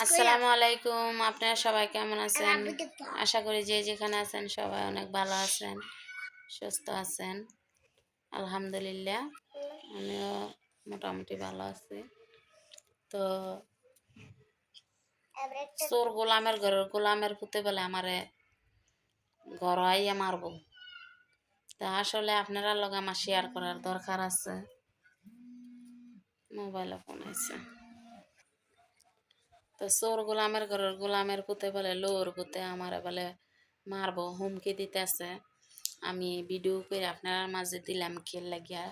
আসসালামু আলাইকুম আপনারা সবাই কেমন আছেন? আশা করি যে যেখানে আছেন সবাই অনেক ভালো আছেন সুস্থ আছেন। আলহামদুলিল্লাহ আমিও মোটামুটি ভালো আছি। তো চোর গোলামের ঘরের গোলামের পুঁতে বলে আমারে ঘর আইয়া মারবো। তা আসলে আপনারা লগে আমার শেয়ার করার দরকার আছে। মোবাইলে ফোন আছে তো চোর গোলামের ঘরের গোলামের পুঁতে বলে, লোর পুঁতে আমারে বলে, মারবো, হুমকি দিতেছে। আমি ভিডিও করে আপনার মাঝে দিলাম খেল লাগিয়া।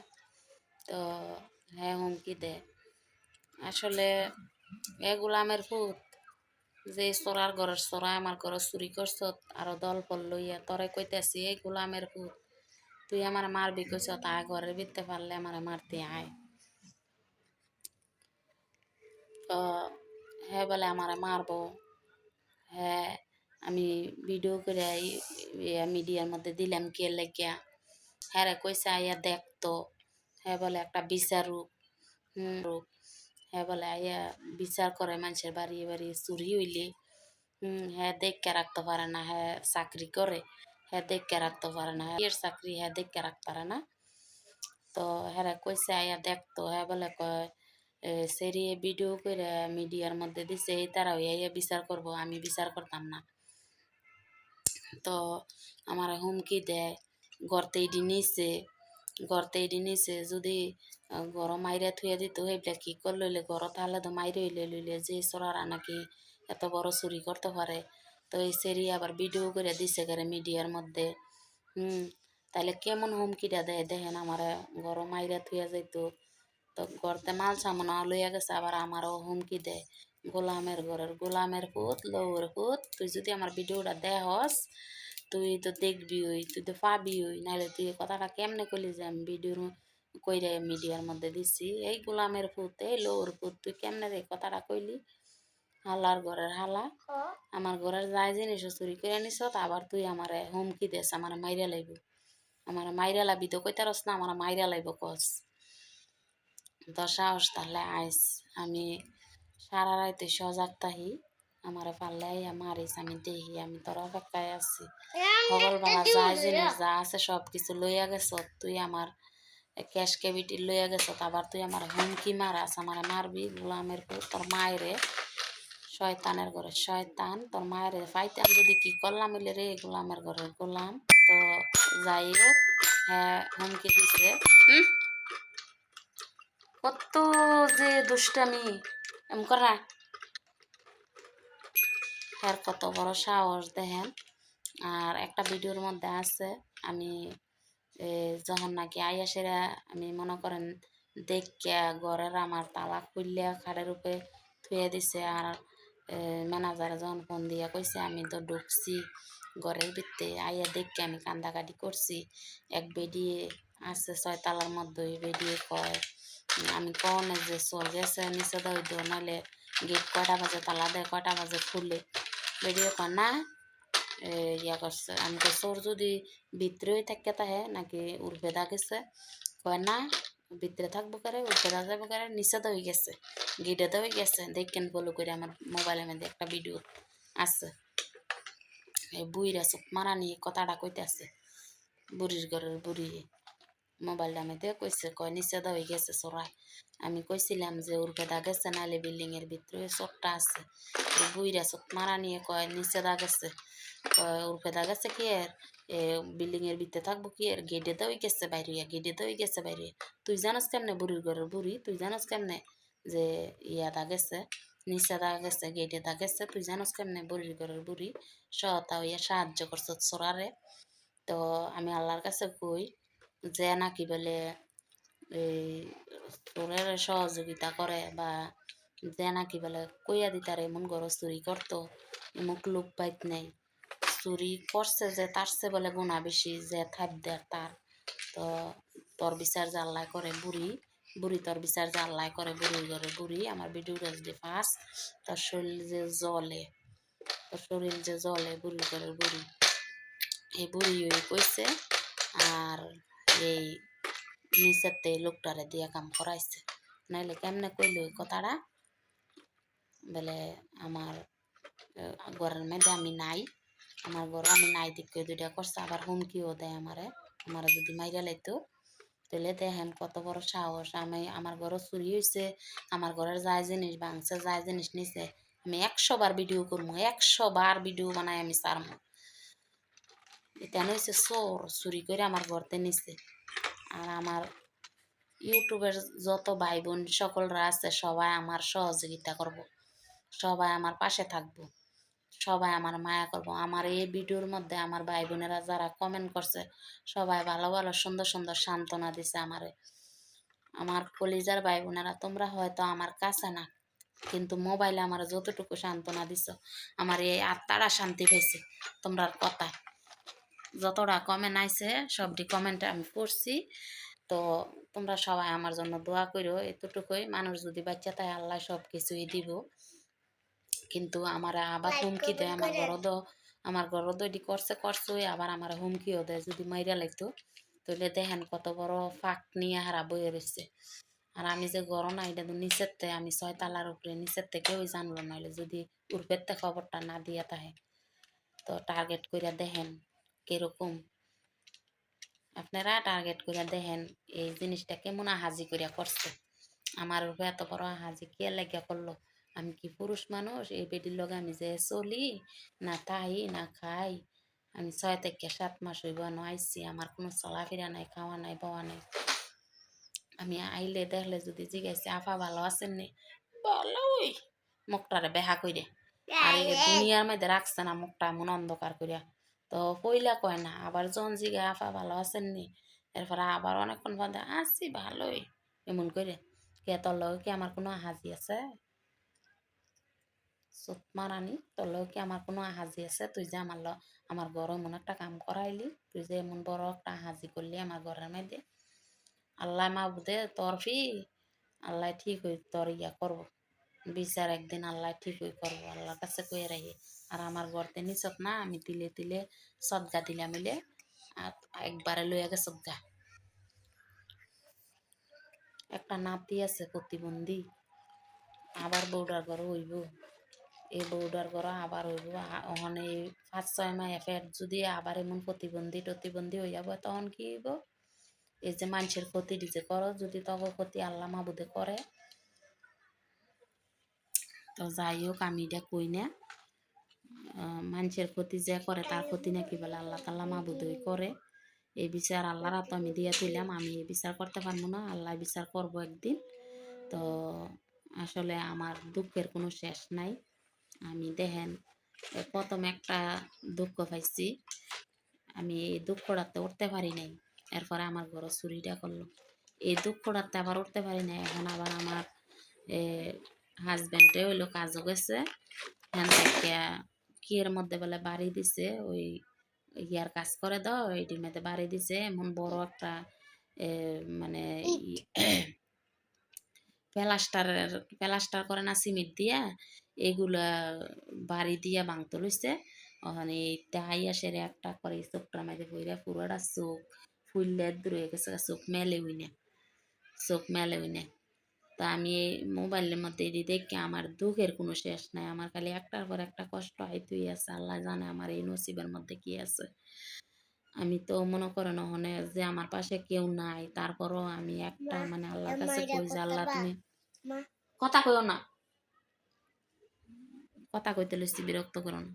তো হ্যাঁ হুমকি দে। আসলে এ গোলামের পুত, যে চোরার ঘরের চোরা আমার ঘরে চুরি করছ, আরও দল পল লইয়া তরে কইতেছি, এই গোলামের পুত, তুই আমার মারবি কইছ, তা ঘরের ভিতরে পারলে আমার মারতে আয়। তো হ্যাঁ বলে আমারে মারবো। হ্যাঁ আমি ভিডিও করে মিডিয়ার মধ্যে দিলাম কে লেগিয়া হ্যাঁ রে কইসে আইয়া দেখতো হ্যাঁ বলে একটা বিচারুক রূপ। হ্যাঁ বলে আইয়া বিচার করে মানুষের বাড়ি বাড়ি চুরি হইলে। হুম হ্যাঁ দেখকে রাখতে পারে না হ্যাঁ চাকরি করে। হ্যাঁ দেখকে রাখতে পারে না হ্যাঁ চাকরি হ্যাঁ দেখকে রাখতে পারে না। তো হ্যাঁ কইসে আইয়া দেখতো হ্যাঁ বলে কয় সেরিয়ে ভিডিও করে মিডিয়ার মধ্যে দিছে তারা ইয়া বিচার করব, আমি বিচার করতাম না। তো আমার হুমকি দেয় গড়তে ইডি নিছে গড়তে ইডি নিছে, যদি গড় মাইরা থুয়ে দিত সেইটা কি কর লইলে গড় তাহলে তো মাইরে লইলে লইলে, যে সরারা নাকি এত বড় চুরি করতে পারে। তো এই সেরি আবার ভিডিও করে দিছে করে মিডিয়ার মধ্যে। হুম, তাহলে কেমন হুমকিটা দেয়? দেখেন আমার গরম মাইরা থুয়া যাইতো তো গড়তে মাল সামনা লইয়া গেছে, আবার আমারও হুমকি দেয়। গোলামের ঘরের, গোলামের পুত লৌর পুত, তুই যদি আমার ভিডিওটা দেহস তুই তো দেখবি ওই, তুই তো পাবি ওই, নাহলে তুই কথাটা কেমনে করলি যে আমি ভিডিওর কইরে মিডিয়ার মধ্যে দিছি? এই গোলামের পুত, এই লৌর পুত, তুই কেমনে রে কথাটা কইলি? হালার ঘরের হালা। আমার ঘরের যাই জিনিস চুরি করে নিস আবার তুই আমার হুমকি দেস, আমার মাইরা লাইব। আমার মাইরা লাবি তো কইতারস না, আমার মাইরা লাইব কস। তো সাহস তাহলে আইস। আমি সারা রাইতে সজাগ তাহি আমারে পারলে আইয়া মারিস, আমি দেখি আমি তোর অপেক্ষায় আছি। সকালবেলা যা জিনিস যা আছে সব কিছু লইয়া গেছ, তুই আমার ক্যাশ কেবিটি লইয়া গেছ, আবার তুই আমার হুমকি মারাস, আমার মারবি গোলামের তোর মায়েরে, শয়তানের ঘরে, শয়তান, তোর মায়ের ফাইতাম যদি কি করলাম এলে রে গোলামের ঘরে, গোলাম, তো যাই হোক হ্যাঁ হুমকি দিছে। কত যে দুষ্টামি, এম করা আর কত বড় সাহস, দেখেন। আর একটা ভিডিওর মধ্যে আছে, আমি যখন নাকি আইয়াসেরা আমি মনে করেন দেখিয়া ঘরের আমার তালা খুললে খাড়ের উপরে থুয়ে দিছে, আর ম্যানেজারে যখন ফোন দিয়া কইছে, আমি তো ঢুকছি ঘরের ভিতরে আইয়া দেখে আমি কান্দাকাটি করছি। এক বেডিয়ে আছে ছয়তালার মধ্যে বেডিয়ে কয় আমি কনে যে চোর গেছে নিচে দইদ নাহলে গেট কয়টা বাজে তালা দেয় কয়টা বাজে খুলে বেরিয়ে কয় না ইয়া করছে আমি তো চোর যদি ভিতরেই থাকে তাহে, নাকি উর্ফেদা গেছে, কয় না ভিতরে থাকব করে উর্ফেদা যাব করে নিচে দই গেছে গেটে দই গেছে। দেখেন বলো করে আমার মোবাইলের মধ্যে একটা ভিডিও আছে। এই বুড়িরা চোখ মারা নিয়ে কথাটা কইতে আছে বুড়ির ঘরের বুড়ি মোবাইলটা আমি দিয়ে কইছে কয় নিচে হয়ে গেছে চোরাই আমি কইছিলাম যে উর্ফেদা গেছে নাহলে বিল্ডিং এর ভিতরে চোখটা আছে বুইরা চোখ মারা নিয়ে কয় নিচে দা গেছে কয় উর্ফেদা গেছে কি এর বিল্ডিং এর ভিতরে থাকব কি এর গেটে দই গেছে বাইরে গেটে দই গেছে বাইরে তুই জানোস কেমনে বুড়ির ঘরের বুড়ি তুই জানোস কেমনে যে ইয়া দা গেছে নিচে দা গেছে গেটে দা গেছে তুই জানোস কেমনে বুড়ির ঘরের বুড়ি সহতা হইয়া সাহায্য করছ চোরারে তো আমি আল্লাহর কাছে কই যে নাকি বলে, এই চোরের সহযোগিতা করে বা যে নাকি বলে কইয়া দিতারে এমন গর চুরি করতো, এমুক লোক বাইত নেই। চুরি করছে যে তার সে বলে গুণা বেশি যে থাপ দেয় তার। তো তোর বিচার জাল্লাই করে বুড়ি বুড়ি তোর বিচার জাল্লাই করে বুড়ির ঘরে বুড়ি। আমার ভিডিওটা যদি ফাঁস তোর শরীর যে জলে তোর শরীর যে জলে বুড়ির ঘরের বুড়ি। এই বুড়ি কইছে, আর এই নিচেতে লোকটারে দিয়া কাম করাইছে। নাইলে কেমনে কইল ওই কথাটা? বলে, আমার ঘরের মধ্যে আমি নাই। আমার ঘরে আমি নাই দিকে দুইটা করছে। আবার হুমকিও দেয় আমারে। আমার যদি মাইরা লাইতো তাহলে দেখেন কত বড় সাহস। আমি, আমার ঘরে চুরি হয়েছে আমার ঘরের যায় জিনিস ভাঙছে যায় জিনিস নিছে। আমি একশো বার ভিডিও করব একশো বার ভিডিও বানাই আমি সারমো। এটা হয়েছে চোর চুরি করে আমার ঘরতে নিছে আর আমার ইউটিউবের যত ভাই বোন সকলরা আছে সবাই আমার সহযোগিতা করব সবাই আমার পাশে থাকব সবাই আমার মায়া করব আমার এই ভিডিওর মধ্যে আমার ভাই বোনেরা যারা কমেন্ট করছে সবাই ভালো ভালো সুন্দর সুন্দর সান্ত্বনা দিছে আমারে আমার কলিজার ভাই বোনেরা তোমরা হয়তো আমার কাছে না কিন্তু মোবাইলে আমার যতটুকু সান্ত্বনা দিছ আমার এই আত্মারা শান্তি পেয়েছে তোমরার কথায় যতটা কমেন্ট আইছে সবটি কমেন্টে আমি পড়ছি। তো তোমরা সবাই আমার জন্য দোয়া করো এতটুকুই। মানুষ যদি বাচ্চা তাই আল্লাহ সব কিছুই দিব। কিন্তু আমার আবার হুমকি দেয় আমার গরদ আমার গরদ এটি করছে করছে আবার আমার হুমকিও দেয়। যদি মাইরা লাগতো তাহলে দেখেন কত বড় ফাঁক নিয়ে হারা বয়ে রয়েছে আর আমি যে গরম না এটা তো নিচের থেকে আমি ছয় তালার উপরে নিচের থেকে কেউই জানলো নাহলে যদি উর্ফের থেকে খবরটা না দিয়া তাহে তো টার্গেট করে দেখেন। কীরকম আপনারা টার্গেট করে দেখেন এই জিনিসটা কেমন হাজি করিয়া করছে। আমার উপরে এত বড় হাজি কে লাগিয়া করল? আমি কি পুরুষ মানুষ? এই বেডির লগে আমি যে চলি না তাই না খাই আমি ছয় থেকে সাত মাস হইব না আইসি আমার কোনো চলাফেরা নাই খাওয়া নাই বাওয়া নাই। আমি আইলে দেখলে যদি জিজ্ঞাসি আফা ভালো আছেন নি? ভালোই মুখটারে বেহা কইরে। আর দুনিয়ার মধ্যে রাখছে না মুখটা এমন অন্ধকার করিয়া তো পইলা কয় না, আবার যখন জিগা আফা ভালো আছেন নি? এরপরে আবার অনেকক্ষণ বাদে আছি ভালোই। এমন করে কে তোর লগে কি আমার কোনো হাজি আছে? চোট মারানি তোর লগে কি আমার কোনো হাজি আছে? তুই যে আমার আমার ঘরে এমন একটা কাম করাইলি, তুই যে এমন বড় একটা হাজি করলি আমার ঘরের মধ্যে। আল্লাহ মাবুদে তোর ফি আল্লাহ ঠিক হই তোর ইয়া করব। বিচার একদিন আল্লাহ ঠিক হই করব, আল্লাহর কাছে কয়ে রাখি। আর আমার গড়তে নিচত না, আমি তিলে তিলে সদগা দিলা মিলে, আর একবারে লইয়া গে সদগা। একটা নাতি আছে প্রতিবন্ধী, আবার বৌডার ঘর হইব। এই বৌডার ঘর আবার হইব ওখানে এই পাঁচ ছয় মাস এফের যদি আবার এমন প্রতিবন্ধী টতিবন্ধী হয়ে যাব তখন কি হইব? এই যে মানুষের ক্ষতি দিছে করো, যদি তখন ক্ষতি আল্লাহ মাবুদে করে তো যাই হোক আমি এটা কই না মানুষের ক্ষতি যে করে তার ক্ষতি নাকি বলে আল্লাহ তাল্লাহ মাবুদই করে। এই বিচার আল্লাহর হাতে আমি দিয়ে তুইলাম আমি এই বিচার করতে পারব না, আল্লাহ বিচার করব একদিন। তো আসলে আমার দুঃখের কোনো শেষ নাই। আমি দেখেন প্রথম একটা দুঃখ পাইছি, আমি এই দুঃখটাতে উঠতে পারি নাই, এরপরে আমার ঘর চুরিটা করল। এই দুঃখটাতে আবার উঠতে পারি নাই, এখন আবার আমার হাজব্যান্ডে হইল কাজও গেছে। হ্যান কি এর মধ্যে বলে বাড়ি দিছে ওই ইয়ার কাজ করে দাও এইটির মধ্যে বাড়ি দিছে। এমন বড় একটা মানে প্লাস্টারের প্লাস্টার করে না সিমেন্ট দিয়া এগুলা বাড়ি দিয়া ভাঙতে লইছে। ওখানে তাই আসে রে একটা করে চোখটার মধ্যে বইরা পুরোটা চোখ ফুললে দূর গেছে চোখ মেলে উইনে চোখ মেলে হই না তো আমি এই মোবাইলের মধ্যে এটি দেখে আমার দুঃখের কোনো শেষ নাই। আমার খালি একটার পর একটা কষ্ট আইতুই আছে। আল্লাহ জানে আমার এই নসিবের মধ্যে কি আছে। আমি তো মনে করেন ওখানে যে আমার পাশে কেউ নাই। তারপরও আমি একটা মানে আল্লাহর কাছে কই যে আল্লাহ তুমি কথা কইও না। কথা কইতে লইছি বিরক্ত করো না।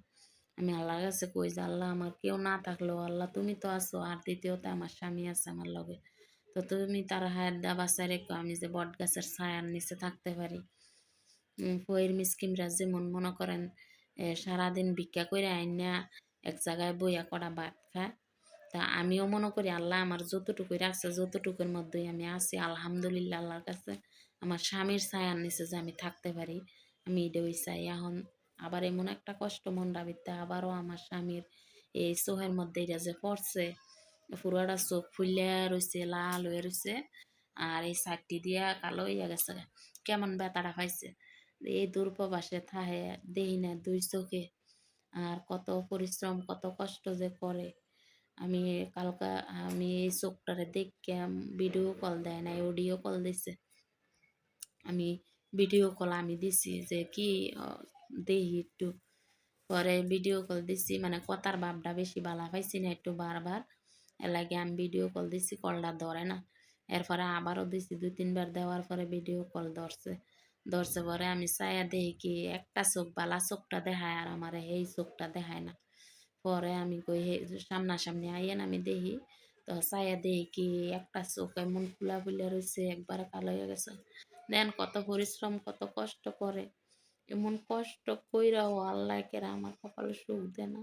আমি আল্লাহর কাছে কই যে আল্লাহ আমার কেউ না থাকলেও আল্লাহ তুমি তো আছো। আর দ্বিতীয়তে আমার স্বামী আছে আমার লগে। তো তুমি তার হায়াত দা বাসায় রেখো আমি যে বট গাছের ছায়ার নিচে থাকতে পারি। ফয়ের মিসকিমরা যেমন মনে করেন সারাদিন ভিক্ষা করে আইনা এক জায়গায় বইয়া করা ভাত খায়। তা আমিও মনে করি, আল্লাহ আমার যতটুকু রাখছে, যতটুকুর মধ্যেই আমি আছি, আলহামদুলিল্লাহ আল্লাহর কাছে আমার স্বামীর ছায়ার নিচে যে আমি থাকতে পারি, আমি এটাই চাই। এখন আবার এমন একটা কষ্ট মন রাবিতে আবারও আমার স্বামীর এই চোখের মধ্যে এটা যে পড়ছে পুরোটা চোখ ফুলিয়া রয়েছে লাল হয়ে রয়েছে আর এই চারটি দিয়া কালো হইয়া গেছে কেমন ব্যথাটা পাইছে। এই দূরপ্রবাসে থাহে দেহি না দুই চোখে। আর কত পরিশ্রম কত কষ্ট যে করে আমি কালকা, আমি এই চোখটারে দেখে ভিডিও কল দেয় না অডিও কল দিছে। আমি ভিডিও কল আমি দিছি যে কি দেখি একটু। পরে ভিডিও কল দিছি মানে কথার ভাবটা বেশি বালা পাইছি না একটু বারবার এর লাগে আমি ভিডিও কল দিছি কলটা ধরে না। এরপরে আবারও দিছি, দুই, তিনবার দেওয়ার পরে ভিডিও কল ধরছে। ধরছে পরে আমি চায়া দেখি কি একটা চোখ বালা চোখটা দেখায় আর আমার এই চোখটা দেখায় না। পরে আমি কই হে সামনাসামনি আইয়েন, আমি দেখি তো চায়া দেখি কি একটা চোখ এমন ফুলা ফুলা রয়েছে একবারে কালো হয়ে গেছে। দেন কত পরিশ্রম, কত কষ্ট করে। এমন কষ্ট কইরাও আল্লাহ কেরা আমার কপালে সুখ দেয় না।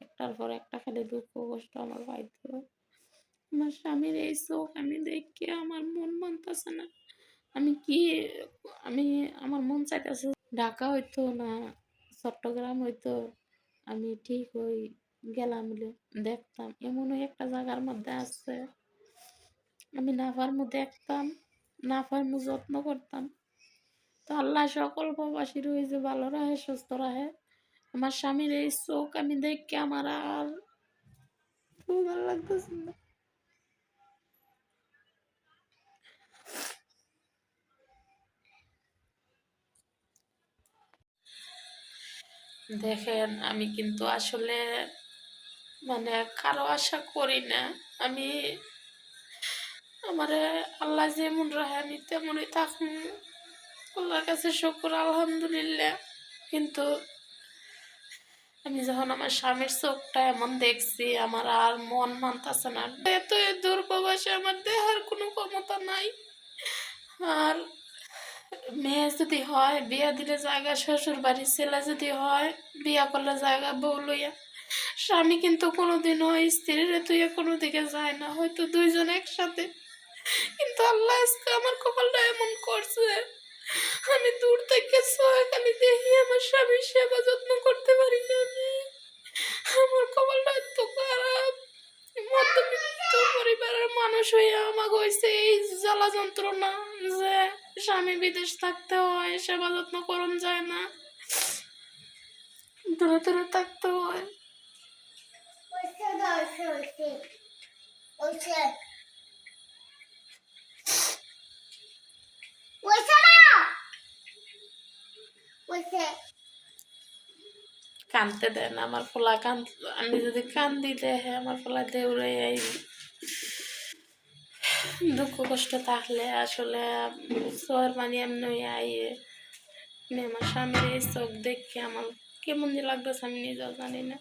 একটার পর একটা খালি দুঃখ কষ্ট আমার পাইতে আমার স্বামীর এই চোখ আমি দেখি আমার মন মানতেছে না। আমি কি, আমি, আমার মন চাইতেছে ঢাকা হইতো না, চট্টগ্রাম হইতো, আমি ঠিক হই গেলাম দেখতাম এমন একটা জায়গার মধ্যে আছে। আমি নাফার মধ্যে দেখতাম, নাফার মু যত্ন করতাম। তো আল্লাহ সকল প্রবাসী রয়েছে, ভালো রাহে, সুস্থ রাহে। আমার স্বামীর এই চোখ আমি দেখে আমার আর ভালো লাগতেছে না। দেখেন, আমি কিন্তু আসলে মানে কারও আশা করি না। আমি আমারে আল্লাহ যেমন রাহে আমি তেমনই থাকুন। আল্লাহর কাছে শুকুর, আলহামদুলিল্লাহ। কিন্তু আমি যখন আমার স্বামীর চোখটা এমন দেখছি, আমার আর মন মানতাছে না। এত দূর প্রবাসে আমার দেহার কোনো ক্ষমতা নাই। আর মেয়ে যদি হয়, বিয়া দিলে জায়গা শ্বশুর বাড়ির ছেলে যদি হয়, বিয়া করলে জায়গা, বউ লইয়া। স্বামী কিন্তু কোনোদিনও স্ত্রীর তুই কোনো দিকে যায় না, হয়তো দুইজন একসাথে। কিন্তু আল্লাহ আজকে আমার কপালটা এমন করছে। আমি দূর থেকে ছয় খালি দেখি আমার স্বামীর সেবা যত্ন করতে পারি না আমি। আমার কপালটা এত খারাপ। মধ্যবিত্ত পরিবারের মানুষ হয়ে আমাকে হয়েছে এই জ্বালা যন্ত্রণা যে স্বামী বিদেশ থাকতে হয়, সেবা যত্ন করণ যায় না। দূরে দূরে থাকতে হয়। কানতে দেন আমার ফোলা কান, আমি যদি কান দিতে হ্যাঁ আমার ফোলা দেউড়ে দুঃখ কষ্ট থাকলে আসলে সর মানে এমনি আইয়ে। আমি আমার স্বামীর এই চোখ দেখে আমার কেমন যে লাগতেছে আমি নিজেও জানি না।